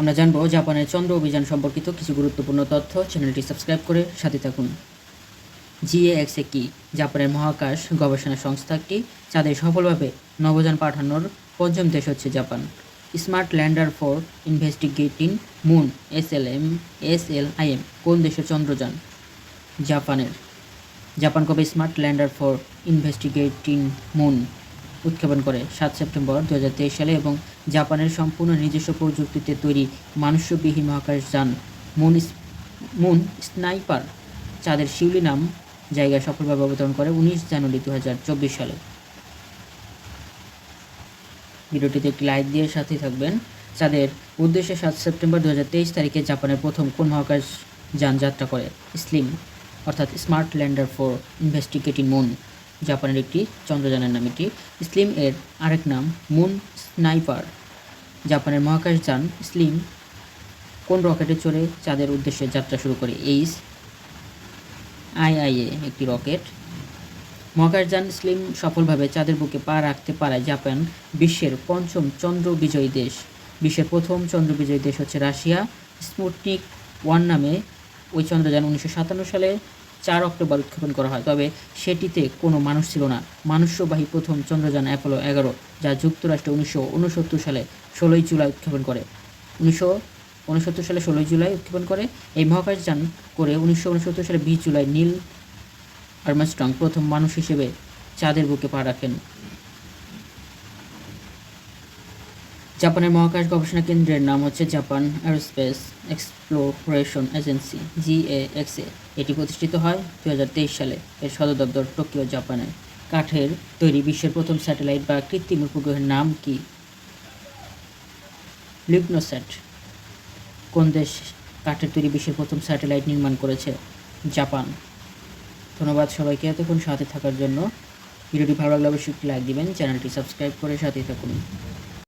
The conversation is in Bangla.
আমরা জানব জাপানের চন্দ্র অভিযান সম্পর্কিত কিছু গুরুত্বপূর্ণ তথ্য। চ্যানেলটি সাবস্ক্রাইব করে সাথে থাকুন। জিএএক্সএ কি? জাপানের মহাকাশ গবেষণা সংস্থা একটি। চাঁদে সফলভাবে নবযান পাঠানোর পঞ্চম দেশ হচ্ছে Japan. Smart lander for investigating moon S L M S L I M কোন দেশের চন্দ্রযান? জাপানের। জাপান কবে smart lander for investigating moon? উৎক্ষেপণ করে। সাত সেপ্টেম্বর দু হাজার তেইশ সালে এবং জাপানের সম্পূর্ণ নিজস্ব প্রযুক্তিতে তৈরি মানুষ্যবিহীন মহাকাশ যান মুন মুন স্নাইপার। চাঁদের শিউলি নাম জায়গায় সফলভাবে অবতরণ করে উনিশ জানুয়ারি দু হাজার চব্বিশ সালে। ভিডিওটিতে একটি লাইক দিয়ে সাথে থাকবেন। চাঁদের উদ্দেশ্যে সাত সেপ্টেম্বর দু হাজার তেইশ তারিখে জাপানের প্রথম কোন মহাকাশ যান যাত্রা করে? স্লিম, অর্থাৎ smart lander for, investigating moon. জাপানের একটি চন্দ্রযানের নাম এটি স্লিম এর আরেক নাম মুন স্নাইপার। জাপানের মহাকাশ যান স্লিম কোন রকেটে চড়ে চাঁদের উদ্দেশ্যে যাত্রা শুরু করে? এইস আইআইএ একটি রকেট। মহাকাশযান স্লিম সফলভাবে চাঁদের বুকে পা রাখতে পারায় জাপান বিশ্বের পঞ্চম চন্দ্র বিজয়ী দেশ। বিশ্বের প্রথম চন্দ্র বিজয়ী দেশ হচ্ছে রাশিয়া। স্পুটনিক ওয়ান নামে ওই চন্দ্রযান উনিশশো সাতান্ন সালে চার অক্টোবর উৎক্ষেপণ করা হয়। তবে সেটিতে কোনো মানুষ ছিল না। মানুষ্যবাহী প্রথম চন্দ্রযান অ্যাপোলো এগারো, যা যুক্তরাষ্ট্র উনিশশো উনসত্তর সালে ষোলোই জুলাই উৎক্ষেপণ করে। উনিশশো উনসত্তর সালে ষোলোই জুলাই উৎক্ষেপণ করে। এই মহাকাশযান করে উনিশশো উনসত্তর সালে বিশ জুলাই নীল আর্মাস্ট্রং প্রথম মানুষ হিসেবে চাঁদের বুকে পা রাখেন। জাপানের মহাকাশ গবেষণা কেন্দ্রের নাম হচ্ছে Japan aerospace exploration agency JAXA এটি প্রতিষ্ঠিত হয় দু হাজার তেইশ সালে এর সদর দপ্তর টোকিও জাপানে কাঠের তৈরি বিশ্বের প্রথম স্যাটেলাইট বা কৃত্রিম উপগ্রহের নাম কি? লিগনোস্যাট কোন দেশ কাঠের তৈরি বিশ্বের প্রথম স্যাটেলাইট নির্মাণ করেছে? জাপান। ধন্যবাদ সবাইকে এতক্ষণ সাথে থাকার জন্য। ভিডিওটি ভালো লাগলে অবশ্যই লাইক দিবেন, চ্যানেলটি সাবস্ক্রাইব করে সাথেই থাকুন।